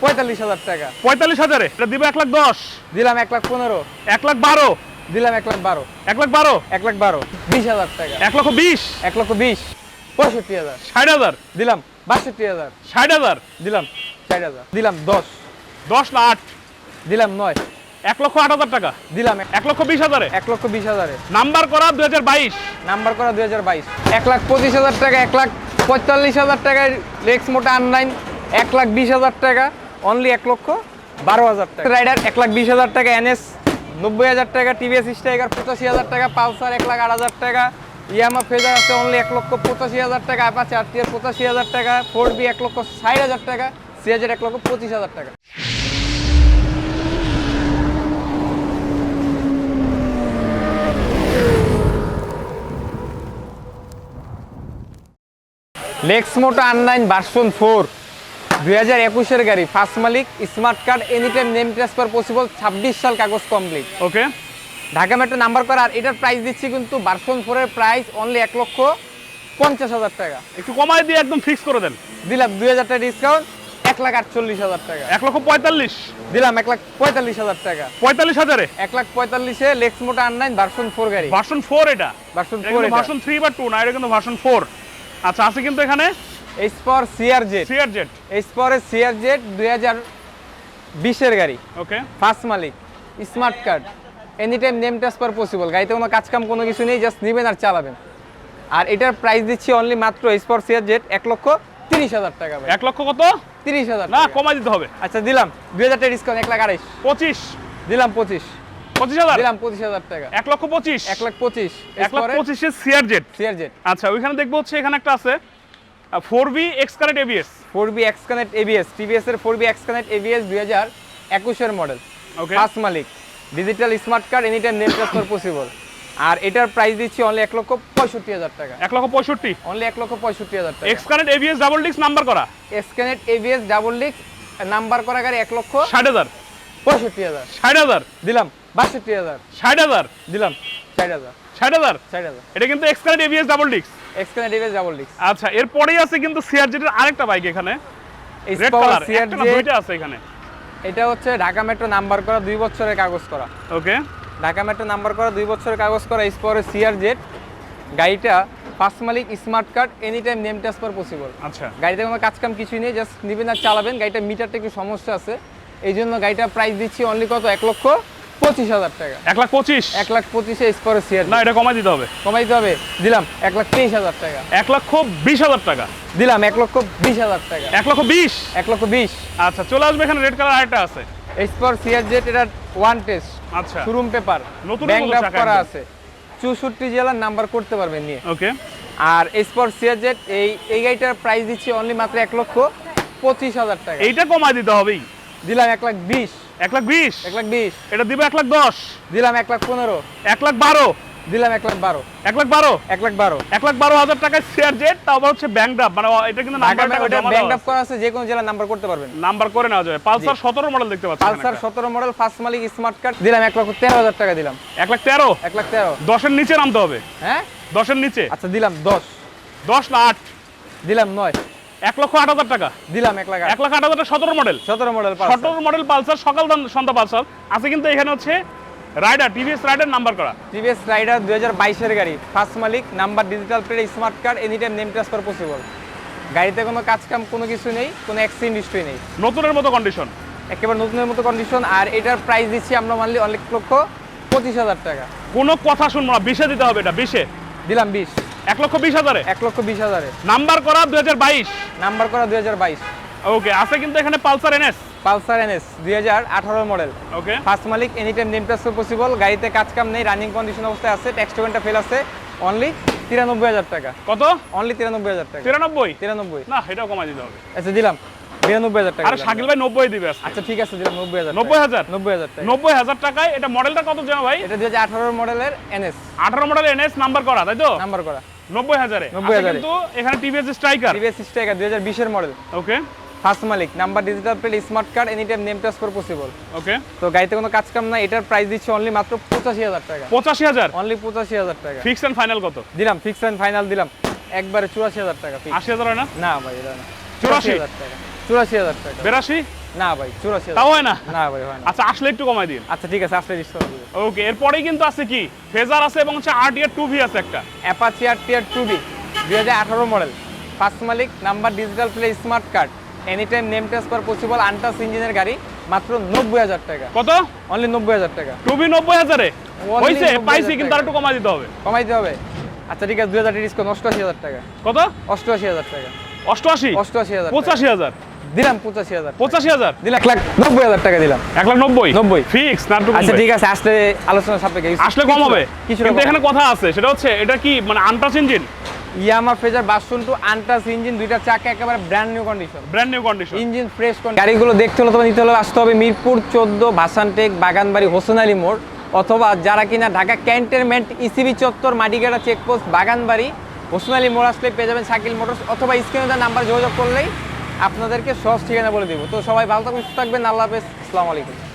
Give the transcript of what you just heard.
পঁয়তাল্লিশ হাজার টাকা। পঁয়তাল্লিশ হাজারে? এটা দিব এক লাখ দশ। দিলাম এক লাখ পনেরো। এক লাখ বারো। দিলাম এক লাখ বারো। এক লাখ বারো? এক লাখ বারো। বিশ হাজার টাকা। এক লক্ষ বিশ? এক লক্ষ বিশ। পঁয়ষট্টি হাজার। ষাট হাজার? দিলাম বাষট্টি হাজার। ষাট হাজার? দিলাম ষাট হাজার। দিলাম দশ। দশ না আট? দিলাম নয়। এক লক্ষ আট হাজার টাকা? দিলাম এক- লক্ষ বিশ হাজারে? এক লক্ষ বিশ হাজারে। নাম্বার করা দুই হাজার বাইশ। নাম্বার করা দুই হাজার বাইশ। এক লাখ পঁচিশ হাজার টাকা এক লাখ পঁয়তাল্লিশ হাজার টাকায় রেক্স মোটা আনলাইন। এক লাখ বিশ হাজার টাকা। অনলি এক লক্ষ বারো হাজার টাকা। রাইডার এক লাখ বিশ হাজার টাকা এনএস নব্বই হাজার টাকা টিভিএস স্ট্রাইকার পঁচাশি হাজার টাকা পালসার এক লাখ আট হাজার টাকা ইয়ামা ফেজার আছে অনলি এক লক্ষ পঁচাশি হাজার টাকা অ্যাপাচে আরটিআর পঁচাশি হাজার টাকা ফোর বি এক লক্ষ ষাট হাজার টাকা সিএজের এক লক্ষ পঁচিশ হাজার টাকা। লেক্স মোটো আনলাইন ভার্সন ফোর দুই হাজার একুশের গাড়ি ফার্স্ট মালিক smart card any time name transfer possible ছাব্বিশ সাল কাগজ complete okay Dhaka metro number করা আর এটার প্রাইস দিচ্ছি কিন্তু ভার্সন ফোরের প্রাইস অনলি এক লক্ষ পঞ্চাশ হাজার টাকা। একটু কমায় দিয়ে একদম ফিক্স করে দেন। দিলাম দুই হাজার টাকা ডিসকাউন্ট এক লাখ আটচল্লিশ হাজার টাকা। এক লক্ষ পঁয়তাল্লিশ। দিলাম এক লাখ পঁয়তাল্লিশ হাজার টাকা। পঁয়তাল্লিশ হাজারে? এক লাখ পঁয়তাল্লিশে লেক্স মোটো আনলাইন ভার্সন ফোর গাড়ি। ভার্সন ফোর এটা? ভার্সন ফোর ভার্সন থ্রি বা টু না এটা কিন্তু ভার্সন ফোর আচ্ছা আছে কিন্তু এখানে H power CR Z CR Z H পাওয়ারের সিআর দুই হাজার বিশের গাড়ি। ওকে ফার্স্ট মালিক smart card any time name transfer possible গাড়িতে কোনো কাজ কাম কোনো কিছু নেই জাস্ট নেবেন আর চালাবেন। আর এটার প্রাইস দিচ্ছি অনলি মাত্র স্পর সিয়ার জেট এক লক্ষ তিরিশ হাজার টাকা এক লক্ষ কত? তিরিশ হাজার না। কমাই দিতে হবে। আচ্ছা দিলাম। দুই হাজার টাকা ডিসকাউন্ট এক লাখ আড়াইশ। পঁচিশ। দিলাম পঁচিশ। পঁচিশ হাজার? দিলাম পঁচিশ হাজার টাকা। এক লক্ষ পঁচিশ। এক লাখ পঁচিশ। এক লাখ পঁচিশের সিআর জেট সিয়ার জেট আচ্ছা ওইখানে দেখব হচ্ছে এখানে একটা আছে। Four B X current ABS four B X connect ABS TVS এর four B X connect ABS দুই হাজার একুশের মডেল ওকে ফার্স্ট মালিক। Digital smart card any time name transfer possible আর এটার প্রাইস দিচ্ছি অনলি এক লক্ষ পঁয়ষট্টি হাজার টাকা। এক লক্ষ পঁয়ষট্টি। অনলি এক লক্ষ পঁয়ষট্টি হাজার টাকা। এক্স কারেন্ট এবিএস ডাবল ডিক্স নাম্বার করা। এসকেনেট এবিএস ডাবল ডিক্স নাম্বার করা গাড়ি এক লক্ষ ষাট হাজার। পঁয়ষট্টি হাজার। ষাট হাজার। দিলাম। বাষট্টি হাজার। ষাট হাজার। দিলাম। ষাট হাজার। ষাট হাজার। ষাট হাজার। এটা কিন্তু এক্স কারেন্ট এবিএস ডাবল ডিক্স এক্সকেনেট এবিএস ডাবল ডিক্স আচ্ছা এরপরেই আছে কিন্তু আরেকটা বাইক এখানে। রেড কালার একটা না দুইটা আছে এখানে। এটা হচ্ছে ঢাকা মেট্রো নাম্বার করা দুই বছরের কাগজ করা। ওকে ঢাকা মেট্রো নাম্বার করা দুই বছরের কাগজ করা স্পরে সিআর জেড গাড়িটা ফার্স্ট মালিক smart card any time name transfer possible আচ্ছা। গাড়িতে কোনো কাজ কাম কিছুই নেই জাস্ট নিবেন আর চালাবেন। গাড়িটা মিটারটা একটু সমস্যা আছে। এই জন্য গাড়িটা প্রাইস দিচ্ছি অনলি কত? এক লক্ষ। পঁচিশ হাজার টাকা। এক লাখ পঁচিশ? এক লাখ পঁচিশে স্পরে সিআর না এটা কমাই দিতে হবে। কমাই দিতে হবে? দিলাম এক লাখ তেইশ হাজার টাকা। এক লক্ষ বিশ হাজার টাকা। দিলাম এক লক্ষ বিশ হাজার টাকা। এক লক্ষ বিশ? এক লক্ষ বিশ। আচ্ছা চলে আসবে এখানে রেড কালার আরেকটা আছে। জেট এটা ওয়ান টেস্ট আচ্ছা। শোরুম পেপার মতো করা আছে। চৌষট্টি জেলার নাম্বার করতে পারবেন নিয়ে। ওকে আর এসপর সিআর জেট এই এই গাড়িটার প্রাইস দিচ্ছি অনলি মাত্র এক লক্ষ পঁচিশ হাজার টাকা। এইটা কমাই দিতে হবেই। দিলাম এক লাখ বিশ এক লাখ বিশ এক লাখ বিশ এটা দিব এক লাখ দশ দিলাম এক লাখ পনেরো এক লাখ বারো দিলাম এক লাখ বারো এক লাখ বারো এক লাখ বারো এক লাখ বারো হাজার টাকায় শেয়ার জেট তারপর হচ্ছে ব্যাংক ড্রাফট মানে এটা কিন্তু ব্যাংক ড্রাফট করা আছে যে কোনো জেলার নাম্বার করতে পারবেন নাম্বার করে নেওয়া যাবে পালসার সতেরো মডেল দেখতে পাচ্ছি পালসার সতেরো মডেল ফার্স্ট মালিক স্মার্ট কার্ড দিলাম এক লক্ষ তেরো হাজার টাকা দিলাম এক লাখ তেরো এক লাখ তেরো দশের নিচে নামতে হবে হ্যাঁ দশের নিচে আচ্ছা দিলাম দশ দশ না আট দিলাম নয় এক লক্ষ আট হাজার টাকা। দিলাম এক লাখ এক লাখ আট হাজার সতেরো মডেল সতেরো মডেল সতেরো মডেল পালসার সকাল সন্ধ্যা পালসার। আছে কিন্তু এখানে হচ্ছে রাইডার টিভিএস রাইডার নাম্বার করা। টিভিএস রাইডার দুই হাজার বাইশের গাড়ি। ফার্স্ট মালিক number digital plate smart card any time name transfer possible গাড়িতে কোনো কাজ কাম কোনো কিছু নেই কোনো অ্যাক্সিডেন্ট হিস্ট্রি নেই। নতুনের মতো কন্ডিশন একেবারে নতুনের মতো কন্ডিশন আর এটার প্রাইস দিচ্ছি আমরা মানলি অনেক লক্ষ পঁচিশ হাজার টাকা। কোনো কথা শুনব না বিশে দিতে হবে এটা বিশে। দিলাম বিশ। এক লক্ষ বিশ হাজারে? এক লক্ষ বিশ হাজারে। নাম্বার করা দুই হাজার বাইশ। নাম্বার করা দুই হাজার বাইশ। ওকে আছে কিন্তু এখানে পালসার এনএস? পালসার এনএস দুই হাজার আঠারো মডেল। ওকে। ফার্স্ট মালিক any time name transfer possible গাড়িতে কাজ কাম নেই রানিং কন্ডিশন অবস্থায় আছে ট্যাক্স টোকেনটা ফেল আছে অনলি তিরানব্বই হাজার টাকা। কত? অনলি তিরানব্বই হাজার টাকা। তিরানব্বই? তিরানব্বই। না এটাও কমাই দিতে হবে। আচ্ছা দিলাম। বিরানব্বই হাজার টাকা আর দিলাম। শাকিল ভাই নব্বই দিবে আচ্ছা ঠিক আছে দিলাম নব্বই হাজার নব্বই হাজার? নব্বই হাজার নব্বই হাজার টাকায়। এটা মডেলটা কত জানো ভাই? এটা দুই হাজার আঠারো মডেলের এনএস। আঠারো মডেল এনএস নাম্বার করা তাই তো? নাম্বার করা। নব্বই হাজারে। 90,000 আছে কিন্তু এখানে টিভিএস স্ট্রাইকার। টিভিএস স্ট্রাইকার দুই হাজার বিশের মডেল। ওকে। ফার্স্ট মালিক number digital plate smart card any time name transfer possible okay. তো গাড়িতে কোনো কাজ কাম না এটার প্রাইস দিচ্ছি অনলি মাত্র পঁচাশি হাজার টাকা। পঁচাশি হাজার? অনলি পঁচাশি হাজার টাকা। ফিক্স এন্ড ফাইনাল কত? দিলাম ফিক্স অ্যান্ড ফাইনাল দিলাম। একবারে চুরাশি হাজার টাকা। আশি হাজার হয় না? না ভাই এটা না। চুরাশি? হাজার টাকা। চুরাশি হাজার টাকা। বেরাশি? না ভাই চুরাশি তাও হয় না? না ভাই হয় না। আচ্ছা আসলে একটু কমাই দিন। আচ্ছা ঠিক আছে আসলে ডিসকাউন্ট ওকে এরপরেই কিন্তু আছে কি? ফেজার আছে এবং হচ্ছে আর টু ভি আছে একটা। অ্যাপাচি আর টিয়ার টু বি দুই হাজার আঠারো মডেল ফার্স্ট মালিক number digital plate smart card any time name transfer possible untouch ইঞ্জিনের গাড়ি মাত্র নব্বই হাজার টাকা। কত? অনলি নব্বই হাজার টাকা। টু ভি নব্বই হাজারে? হয়েছে? পাইছি কিন্তু আর একটু কমাই দিতে হবে। কমাইতে হবে। আচ্ছা ঠিক আছে দুই হাজার ডিসকাউন্ট অষ্টআশি হাজার টাকা। কত? অষ্টআশি হাজার টাকা। অষ্টআশি? অষ্টআশি হাজার পঁচাশি হাজার? দিলাম পঁচাশি হাজার। পঁচাশি হাজার? দিলাম এক লাখ নব্বই হাজার টাকা দিলাম। এক লাখ নব্বই? 90 ফিক্স না আচ্ছা ঠিক আছে আসলে আলোচনা সাপেক্ষে আসলে কম হবে। কিছু কিন্তু এখানে কথা আছে সেটা হচ্ছে এটা কি মানে untouch engine Yamaha Fazer version two untouch engine দুইটা চাকা একেবারে brand new condition brand new condition engine fresh গাড়িগুলো দেখতে হলে তোমার নিতে হলে আসতে হবে মিরপুর চোদ্দ ভাসানটেক বাগানবাড়ি হোসেন আলী মোড়। অথবা যারা কিনা ঢাকা ক্যান্টনমেন্ট ইসিবি চত্বর মাটিগাড়া চেকপোস্ট বাগানবাড়ি হোসেন আলী মোড় আসলে পেয়ে যাবেন সাইকেল মোটরস অথবা স্ক্রিনে নাম্বার যোগাযোগ করলেই আপনাদেরকে সহজ ঠিকানা বলে দেবো। তো সবাই ভালো থাকবেন থাকবেন আল্লাহ হাফেজ আসসালামু আলাইকুম।